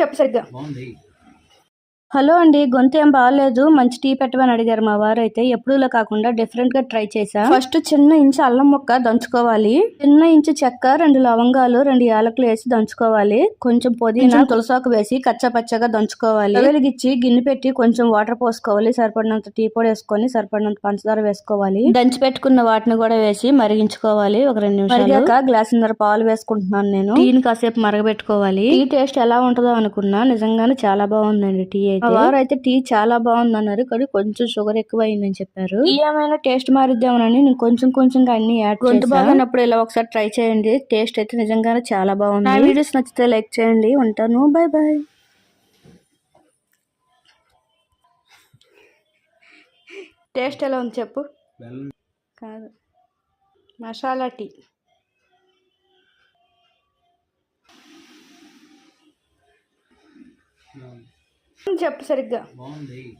చెప్పు సరిగ్గా. బాగుంది. హలో అండి గొంతు ఏం బాగాలేదు. మంచి టీ పెట్టమని అడిగారు మా వారు అయితే. ఎప్పుడులా కాకుండా డిఫరెంట్గా ట్రై చేసా ఫస్ట్ చిన్న ఇంచు అల్లం ముక్క దంచుకోవాలి. చిన్న ఇంచు చెక్క రెండు లవంగాలు రెండు యాలకులు వేసి దంచుకోవాలి. కొంచెం పుదీనా తులసాకు వేసి కచ్చా పచ్చగా దంచుకోవాలి. వెలిగించి గిన్నె పెట్టి కొంచెం వాటర్ పోసుకోవాలి. సరిపడినంత టీ పొడి వేసుకొని సరిపడినంత పంచదార వేసుకోవాలి. దంచి పెట్టుకున్న వాటిని కూడా వేసి మరిగించుకోవాలి. ఒక రెండు నిమిషాలు. మరిగాక గ్లాసున్నర పాలు వేసుకుంటున్నాను నేను. టీని కాసేపు మరగబెట్టుకోవాలి. టీ టేస్ట్ ఎలా ఉంటుందో అనుకున్నా. నిజంగానే చాలా బాగుందండి టీ అయితే. వారు అయితే టీ చాలా బాగుంది అన్నారు కానీ కొంచెం షుగర్ ఎక్కువ అయిందని చెప్పారు. టీ ఏమైనా టేస్ట్ మారిద్దామని నేను కొంచెం కొంచెం అన్ని యాడ్ గొంతు బాగానప్పుడు ఇలా ఒకసారి ట్రై చేయండి టేస్ట్ అయితే నిజంగానే చాలా బాగుంది. నా వీడియోస్ నచ్చితే లైక్ చేయండి ఉంటాను. Bye bye. టేస్ట్ ఎలా ఉంది చెప్పు? కాదు. మసాలా టీ. చెప్పు సరిగ్గా. బాగుంది.